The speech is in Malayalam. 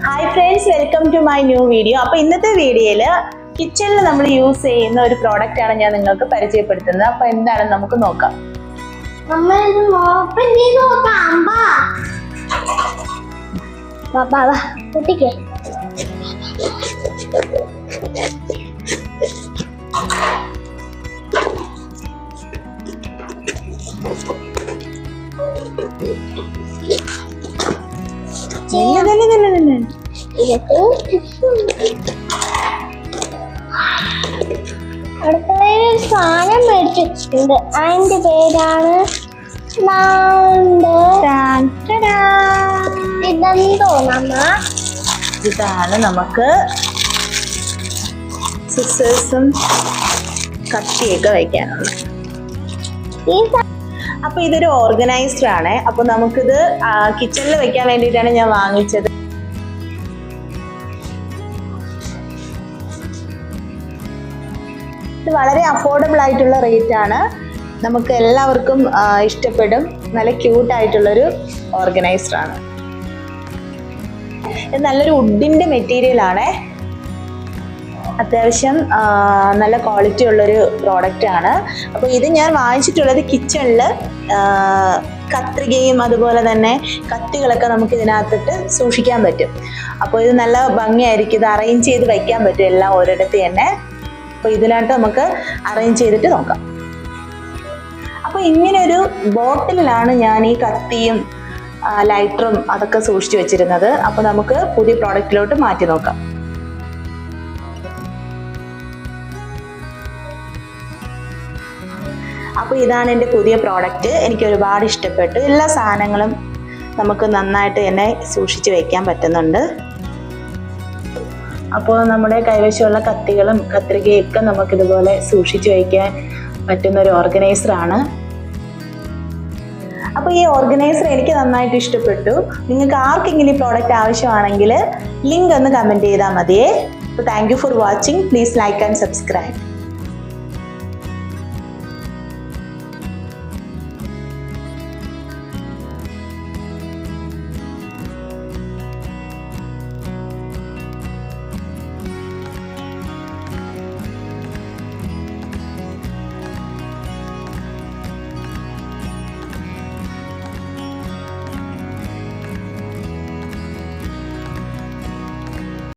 Hi friends welcome to my new video അപ്പൊ ഇന്നത്തെ വീഡിയോയിൽ കിച്ചണിൽ നമ്മൾ യൂസ് ചെയ്യുന്ന ഒരു പ്രോഡക്റ്റ് ആണ് ഞാൻ നിങ്ങൾക്ക് പരിചയപ്പെടുത്തുന്നത്. അപ്പൊ എന്താണെന്ന് നമുക്ക് നോക്കാം. ഓപ്പൺ ചെയ്ത് നോക്കാം. കുട്ടിക്ക് ഇതൊക്കെ അടുക്കളയിൽ ഒരു സാധനം മേടിച്ചിട്ടുണ്ട്. അതിന്റെ പേരാണ്. ഇതെന്തോ നമ്മ? ഇതാണ് നമുക്ക് സിസ്റ്റേഴ്സും കത്തിയൊക്കെ വയ്ക്കാനുള്ളത് ഈ അപ്പൊ ഇതൊരു ഓർഗനൈസ്ഡ് ആണ്. അപ്പൊ നമുക്കിത് കിച്ചണിൽ വെക്കാൻ വേണ്ടിയിട്ടാണ് ഞാൻ വാങ്ങിച്ചത്. ഇത് വളരെ അഫോർഡബിൾ ആയിട്ടുള്ള റേറ്റ് ആണ്. നമുക്ക് എല്ലാവർക്കും ഇഷ്ടപ്പെടും. നല്ല ക്യൂട്ട് ആയിട്ടുള്ളൊരു ഓർഗനൈസർ ആണ്. ഇത് നല്ലൊരു വുഡിന്റെ മെറ്റീരിയൽ ആണ്. അത്യാവശ്യം നല്ല ക്വാളിറ്റി ഉള്ളൊരു പ്രോഡക്റ്റ് ആണ്. അപ്പോൾ ഇത് ഞാൻ വാങ്ങിച്ചിട്ടുള്ളത് കിച്ചണിൽ കത്രികയും അതുപോലെ തന്നെ കത്തികളൊക്കെ നമുക്ക് ഇതിനകത്തിട്ട് സൂക്ഷിക്കാൻ പറ്റും. അപ്പോൾ ഇത് നല്ല ഭംഗിയായിരിക്കും. ഇത് അറേഞ്ച് ചെയ്ത് വയ്ക്കാൻ പറ്റും എല്ലാം ഒരിടത്ത് തന്നെ. അപ്പോൾ ഇതിനായിട്ട് നമുക്ക് അറേഞ്ച് ചെയ്തിട്ട് നോക്കാം. അപ്പോൾ ഇങ്ങനൊരു ബോട്ടിലാണ് ഞാൻ ഈ കത്തിയും ലൈറ്ററും അതൊക്കെ സൂക്ഷിച്ചു വെച്ചിരുന്നത്. അപ്പോൾ നമുക്ക് പുതിയ പ്രോഡക്റ്റിലോട്ട് മാറ്റി നോക്കാം. അപ്പോൾ ഇതാണ് എന്റെ പുതിയ പ്രോഡക്റ്റ് എനിക്ക് ഒരുപാട് ഇഷ്ടപ്പെട്ടു. എല്ലാ സാധനങ്ങളും നമുക്ക് നന്നായിട്ട് എന്നെ സൂക്ഷിച്ചു വെക്കാൻ പറ്റുന്നുണ്ട്. അപ്പോൾ നമ്മുടെ കൈവശമുള്ള കത്തികളും കത്രികയൊക്കെ നമുക്കിതുപോലെ സൂക്ഷിച്ചു വയ്ക്കാൻ പറ്റുന്ന ഒരു ഓർഗനൈസറാണ്. അപ്പോൾ ഈ ഓർഗനൈസർ എനിക്ക് നന്നായിട്ട് ഇഷ്ടപ്പെട്ടു. നിങ്ങൾക്ക് ആർക്കെങ്കിലും ഈ പ്രോഡക്റ്റ് ആവശ്യമാണെങ്കിൽ ലിങ്ക് ഒന്ന് കമന്റ് ചെയ്താൽ മതിയേ. അപ്പോൾ thank you for watching. Please like and subscribe.